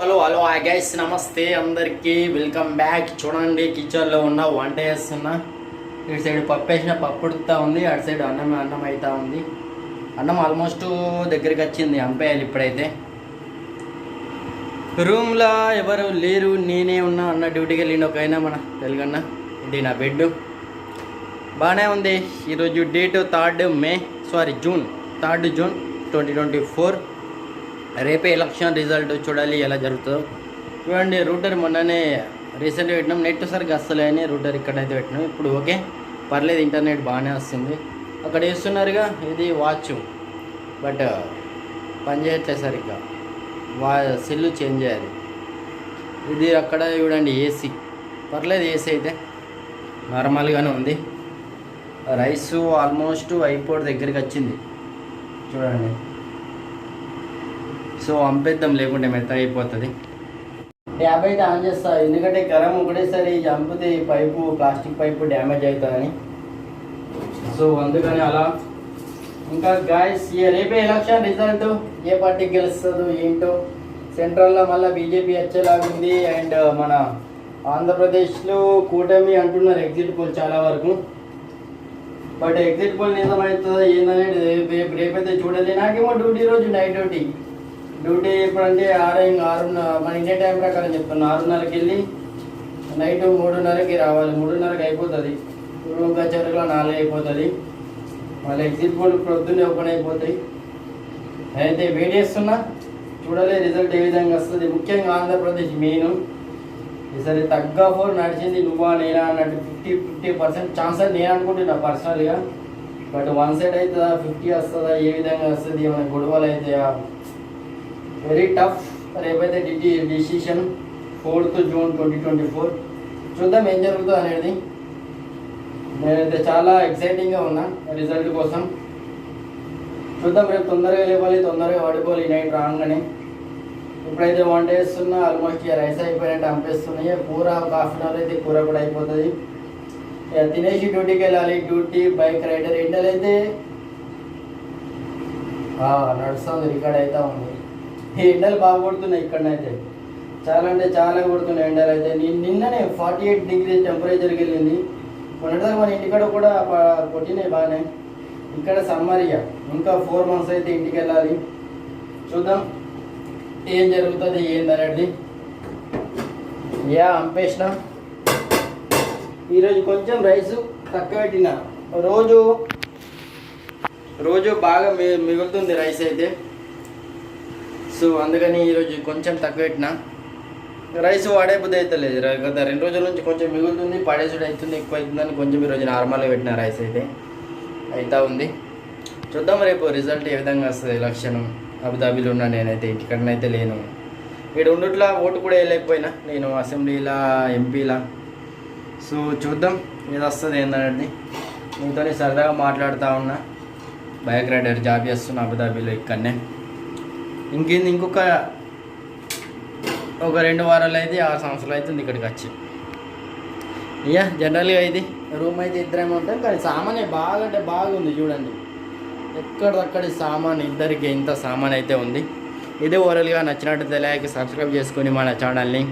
Hello hello hi guys నమస్తే అందరికీ. Welcome back చూడండి కిచెన్లో ఉన్న వంట చేస్తున్నా. ఇటు సైడ్ పప్పు వేసిన పప్పు ఉడుకుతా ఉంది. అటు సైడ్ అన్నం అన్నం అవుతూ ఉంది. అన్నం ఆల్మోస్ట్ దగ్గరికి వచ్చింది. అంపేయాలి ఇప్పుడైతే. రూమ్లో ఎవరు లేరు. నేనే ఉన్నా అన్న డ్యూటీకి వెళ్ళిండి ఒక అయినా మన తెలుగన్న. ఇది నా బెడ్ బాగానే ఉంది. ఈరోజు date third May sorry June. Third June twenty twenty four రేపే ఎలక్షన్ రిజల్ట్ చూడాలి ఎలా జరుగుతుందో. చూడండి రూటర్ మొన్ననే రీసెంట్గా పెట్టినాం. నెట్ సరిగ్గా వస్తలే అని రూటర్ ఇక్కడైతే పెట్టినాం. ఇప్పుడు ఓకే పర్లేదు ఇంటర్నెట్ బాగానే వస్తుంది. అక్కడ వేస్తున్నారుగా ఇది వాచ్. బట్ పనిచేయట్లేదు సరిగ్గా. వా సెల్లు చేంజ్ చేయాలి ఇది అక్కడ చూడండి ఏసీ పర్లేదు ఏసీ అయితే. నార్మల్గానే ఉంది. రైస్ ఆల్మోస్ట్ అయిపోవడం దగ్గరికి వచ్చింది. చూడండి. సో అంపేద్దాం లేకుంటే మెత్త అయిపోతుంది. ట్యాబ్ అయితే ఆన్ చేస్తా. ఎందుకంటే గరం ఒకటేసారి చంపితే పైపు ప్లాస్టిక్ పైపు డ్యామేజ్ అవుతుందని. సో అందుకని అలా. ఇంకా గాయస్ రేపే ఎలక్షన్ రిజల్ట్ ఏ పార్టీ గెలుస్తుందో ఏంటో. సెంట్రల్లో మళ్ళీ బీజేపీ వచ్చేలాగుంది. అండ్ uh, మన ఆంధ్రప్రదేశ్లో కూటమి అంటున్నారు ఎగ్జిట్ పోల్ చాలా వరకు. బట్ ఎగ్జిట్ పోల్ నిజమవుతుందో ఏందనేది రేపు రేపైతే చూడాలి. నాకేమో డ్యూటీ రోజు నైట్ డ్యూటీ డ్యూటీ ఎప్పుడంటే ఆరు ఆరు మన ఇండియా టైం ప్రకారం చెప్తున్నా ఆరున్నరకి వెళ్ళి నైట్ మూడున్నరకి రావాలి మూడున్నరకి అయిపోతుంది. రూమ్గా చివరిలో నాలుగు అయిపోతుంది. మళ్ళీ ఎగ్జిట్ పోల్ ప్రొద్దున్నే ఓపెన్ అయిపోతాయి. అయితే వెయిట్ చేస్తున్నా చూడలే రిజల్ట్ ఏ విధంగా వస్తుంది. ముఖ్యంగా ఆంధ్రప్రదేశ్ మెయిన్. ఈసారి తగ్గ ఫోర్ నడిచింది నువ్వా నేనా అన్నట్టు ఫిఫ్టీ ఫిఫ్టీ పర్సెంట్ ఛాన్స్ అని నేను అనుకుంటున్నా పర్సనల్గా. బట్ వన్ సైడ్ అవుతుందా ఫిఫ్టీ వస్తుందా ఏ విధంగా వస్తుంది ఏమైనా గొడవలు అవుతాయా వెరీ టఫ్ రేపైతే DT decision fourth June twenty twenty four చూద్దాం ఏం జరుగుతుందో అనేది. నేనైతే చాలా ఎక్సైటింగ్గా ఉన్నా రిజల్ట్ కోసం. చూద్దాం రేపు తొందరగా లేవాలి తొందరగా పడుకోవాలి ఈ నైట్ రాగానే. ఇప్పుడైతే వంట చేస్తున్నా ఆల్మోస్ట్ ఇక రైస్ అయిపోయినట్టు అంపేస్తున్నాయి కూర ఒక హాఫ్ అన్ అవర్ అయితే కూర కూడా అయిపోతుంది. ఇక తినేసి డ్యూటీకి వెళ్ళాలి డ్యూటీ బైక్ రైడర్ ఎండలు అయితే నడుస్తుంది రికార్డ్ అవుతూ ఉంది. ఎండలు బాగా కొడుతున్నాయి ఇక్కడనైతే. చాలా అంటే చాలా కొడుతున్నాయి ఎండలు అయితే. నిన్ననే ఫార్టీ ఎయిట్ డిగ్రీ టెంపరేచర్కి వెళ్ళింది మొన్నటిదాకా మన ఇంటికాడ కూడా కొట్టినాయి బాగానే. ఇక్కడ సమ్మర్ ఇక ఇంకా ఫోర్ మంత్స్ అయితే ఇంటికి వెళ్ళాలి చూద్దాం. ఏం జరుగుతుంది ఏందనేది. యా అంపేసిన. ఈరోజు కొంచెం రైస్ తక్కువ పెట్టిన. రోజు రోజు బాగా మి మిగులుతుంది రైస్ అయితే. సో అందుకని ఈరోజు కొంచెం తక్కువ పెట్టిన రైస్ వాడే అయితే లేదు. గత రెండు రోజుల నుంచి కొంచెం మిగులుతుంది పడేసుడు అవుతుంది ఎక్కువ అవుతుందని కొంచెం ఈరోజు నార్మల్గా పెట్టిన రైస్ అయితే అవుతా ఉంది. చూద్దాం రేపు రిజల్ట్ ఏ విధంగా వస్తుంది ఎలక్షన్ అబుదాబీలో ఉన్నా నేనైతే ఇంటికడనైతే లేను. ఇక్కడ ఉండుట్లా ఓటు కూడా వేయలేకపోయినా. నేను అసెంబ్లీలా ఎంపీలా. సో చూద్దాం ఏది వస్తుంది ఏంటనేది మీతో సరదాగా మాట్లాడుతూ ఉన్నా. బైక్ రైడర్ జాబ్ చేస్తున్నా అబుదాబీలో ఇక్కడనే ఇంకేంది ఇంకొక ఒక రెండు వారాలు అయితే ఆరు సంవత్సరాలు అవుతుంది ఇక్కడికి వచ్చి. ఇక జనరల్గా ఇది రూమ్ అయితే ఇద్దరేమో ఉంటాం కానీ సామాన్ బాగా అంటే బాగుంది చూడండి. ఎక్కడక్కడి సామాన్ ఇద్దరికి ఇంత సామాన్ అయితే ఉంది. ఇది ఓరల్గా నచ్చినట్టు తెలియక సబ్స్క్రైబ్ చేసుకొని మన ఛానల్ని.